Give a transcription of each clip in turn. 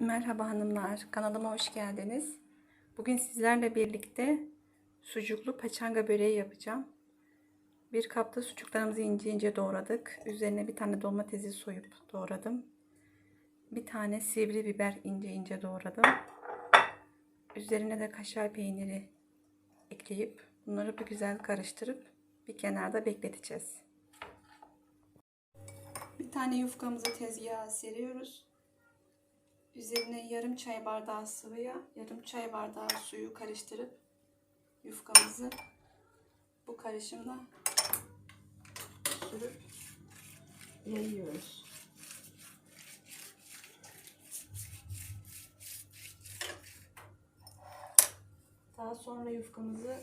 Merhaba hanımlar, kanalıma hoş geldiniz. Bugün sizlerle birlikte sucuklu paçanga böreği yapacağım. Bir kapta sucuklarımızı ince ince doğradık. Üzerine bir tane domatesi soyup doğradım. Bir tane sivri biber ince ince doğradım. Üzerine de kaşar peyniri ekleyip bunları bir güzel karıştırıp bir kenarda bekleteceğiz. Bir tane yufkamızı tezgaha seriyoruz. Üzerine yarım çay bardağı sıvıya, yarım çay bardağı suyu karıştırıp yufkamızı bu karışımla sürüp yayıyoruz. Daha sonra yufkamızı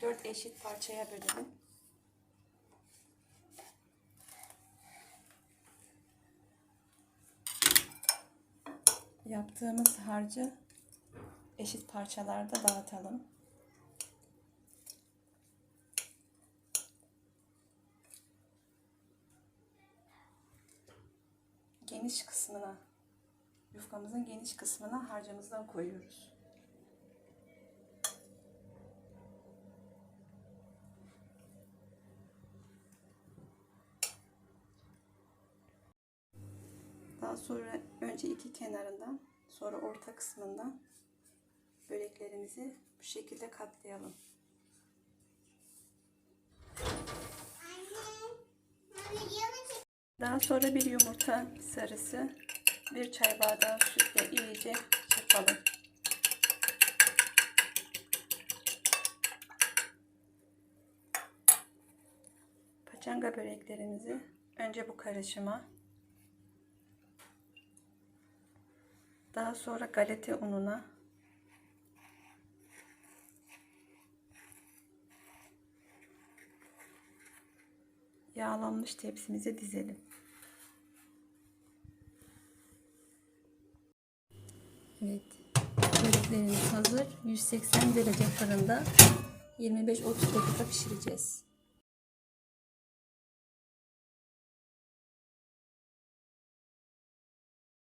4 eşit parçaya bölelim. Yaptığımız harcı eşit parçalarda dağıtalım. Geniş kısmına, yufkamızın geniş kısmına harcımızdan koyuyoruz. Daha sonra önce iki kenarından sonra orta kısmından böreklerimizi bu şekilde katlayalım. Daha sonra bir yumurta sarısı, bir çay bardağı sütle iyice çırpalım. Paçanga böreklerimizi önce bu karışıma Daha sonra galeta ununa yağlanmış tepsimize dizelim. Evet. Böreklerimiz hazır. 180 derece fırında 25-30 dakika pişireceğiz.